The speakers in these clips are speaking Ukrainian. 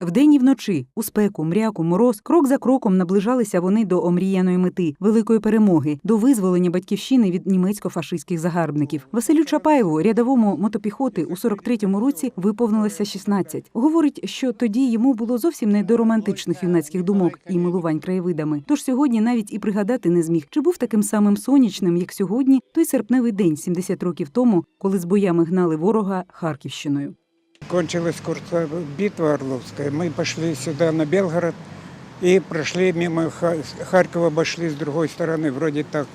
Вдень і вночі, у спеку, мряку, мороз, крок за кроком наближалися вони до омріяної мети великої перемоги, до визволення батьківщини від німецько-фашистських загарбників. Василю Чапаєву, рядовому мотопіхоти, у 43-му році виповнилося 16. Говорить, що тоді йому було зовсім не до романтичних юнацьких думок і милувань краєвидами. Тож сьогодні навіть і пригадати не зміг, чи був таким самим сонячним, як сьогодні, той серпневий день 70 років тому, коли з боями гнали ворога Харківщиною. Кончилась курсовая битва Орловская. Мы пошли сюда, на Белгород, и прошли мимо Ха- Харькова, обошли с другой стороны, вроде так,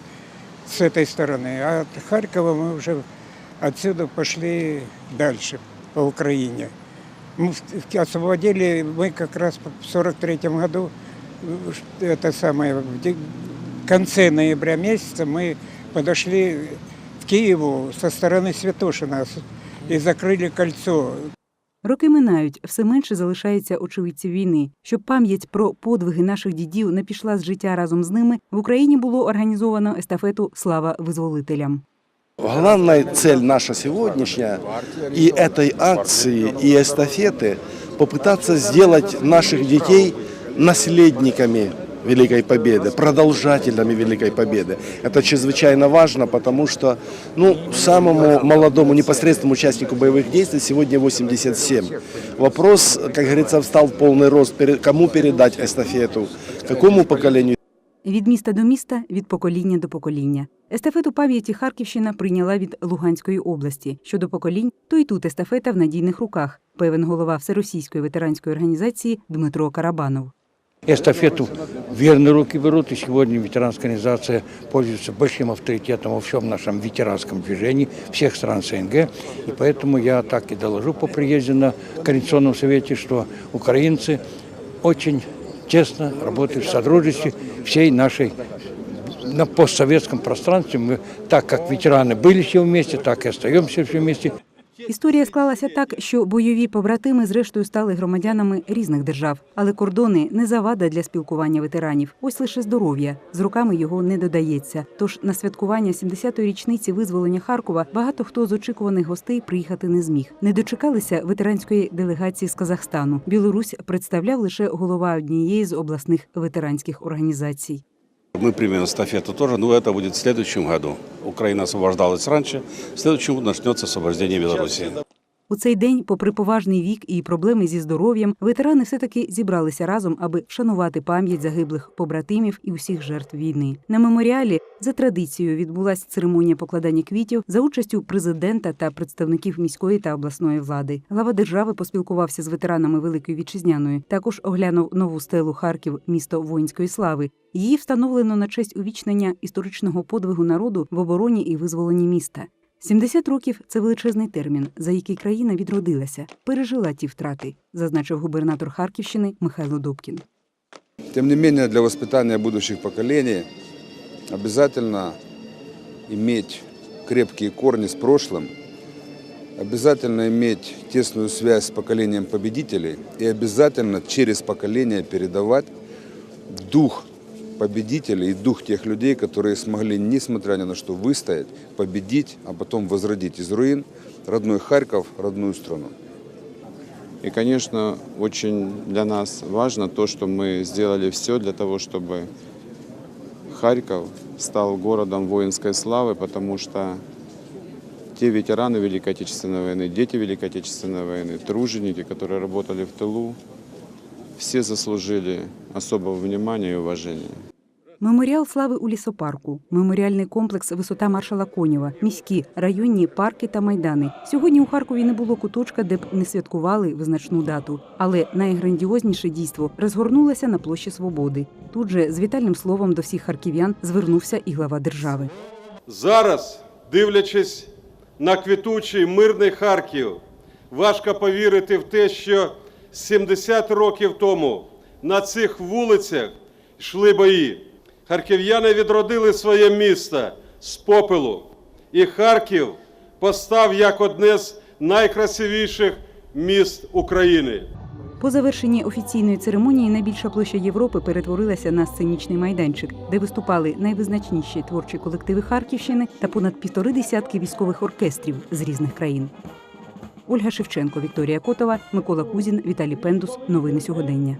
с этой стороны. А от Харькова мы уже отсюда пошли дальше, по Украине. Мы в- освободили мы как раз в 43 году, э, это самое, в конце ноября месяца мы подошли к Киеву со стороны Святошина и закрыли кольцо. Роки минають, все менше залишається очевидців війни. Щоб пам'ять про подвиги наших дідів не пішла з життя разом з ними, в Україні було організовано естафету Слава визволителям. Главная цель наша сегодняшняя и этой акции, и эстафеты попытаться сделать наших детей наследниками Великой Победы, продолжателями Великой Победы. Это чрезвычайно важно, потому что ну, самому молодому непосредственному участнику боевых действий сегодня 87. Вопрос, как говорится, встал в полный рост. Пере- Кому передать эстафету, какому поколению Від міста до міста, від покоління до покоління. Естафету пам'яті Харківщина прийняла від Луганської області. Щодо поколінь, то й тут естафета в надійних руках, певен голова Всеросійської ветеранської організації Дмитро Карабанов. Эстафету верные руки берут, и сегодня ветеранская организация пользуется большим авторитетом во всем нашем ветеранском движении всех стран СНГ. И поэтому я так и доложу по приезде на Координационном совете, что украинцы очень тесно работают в содружестве всей нашей на постсоветском пространстве. Мы, так как ветераны были все вместе, так и остаемся все вместе. Історія склалася так, що бойові побратими зрештою стали громадянами різних держав, але кордони не завада для спілкування ветеранів. Ось лише здоров'я з руками його не додається. Тож на святкування 70-ї річниці визволення Харкова багато хто з очікуваних гостей приїхати не зміг. Не дочекалися ветеранської делегації з Казахстану. Білорусь представляв лише голова однієї з обласних ветеранських організацій. Мы примем эстафету тоже, но это будет в следующем году. Украина освобождалась раньше, в следующем году начнется освобождение Беларуси. У цей день, попри поважний вік і проблеми зі здоров'ям, ветерани все-таки зібралися разом, аби вшанувати пам'ять загиблих побратимів і усіх жертв війни. На меморіалі за традицією відбулася церемонія покладання квітів за участю президента та представників міської та обласної влади. Глава держави поспілкувався з ветеранами Великої вітчизняної. Також оглянув нову стелу Харків, місто воїнської слави. Її встановлено на честь увічнення історичного подвигу народу в обороні і визволенні міста. 70 років це величезний термін, за який країна відродилася, пережила ті втрати, зазначив губернатор Харківщини Михайло Добкін. Тем не менее, для воспитания будущих поколений обязательно иметь крепкие корни с прошлым, обязательно иметь тесную связь с поколением победителей и обязательно через поколение передавать дух победителей и дух тех людей, которые смогли, несмотря ни на что, выстоять, победить, а потом возродить из руин родной Харьков, родную страну. И, конечно, очень для нас важно то, что мы сделали все для того, чтобы Харьков стал городом воинской славы, потому что те ветераны Великой Отечественной войны, дети Великой Отечественной войны, труженики, которые работали в тылу, все заслужили особого внимания и уважения. Меморіал слави у лісопарку, меморіальний комплекс Висота маршала Конєва, міські, районні парки та майдани. Сьогодні у Харкові не було куточка, де б не святкували визначну дату. Але найграндіозніше дійство розгорнулося на площі Свободи. Тут же з вітальним словом до всіх харків'ян звернувся і глава держави. Зараз, дивлячись на квітучий мирний Харків, важко повірити в те, що 70 років тому на цих вулицях йшли бої. Харків'яни відродили своє місто з попелу, і Харків постав як одне з найкрасивіших міст України. По завершенні офіційної церемонії найбільша площа Європи перетворилася на сценічний майданчик, де виступали найвизначніші творчі колективи Харківщини та понад півтори десятки військових оркестрів з різних країн. Ольга Шевченко, Вікторія Котова, Микола Кузін, Віталій Пендус. Новини сьогодення.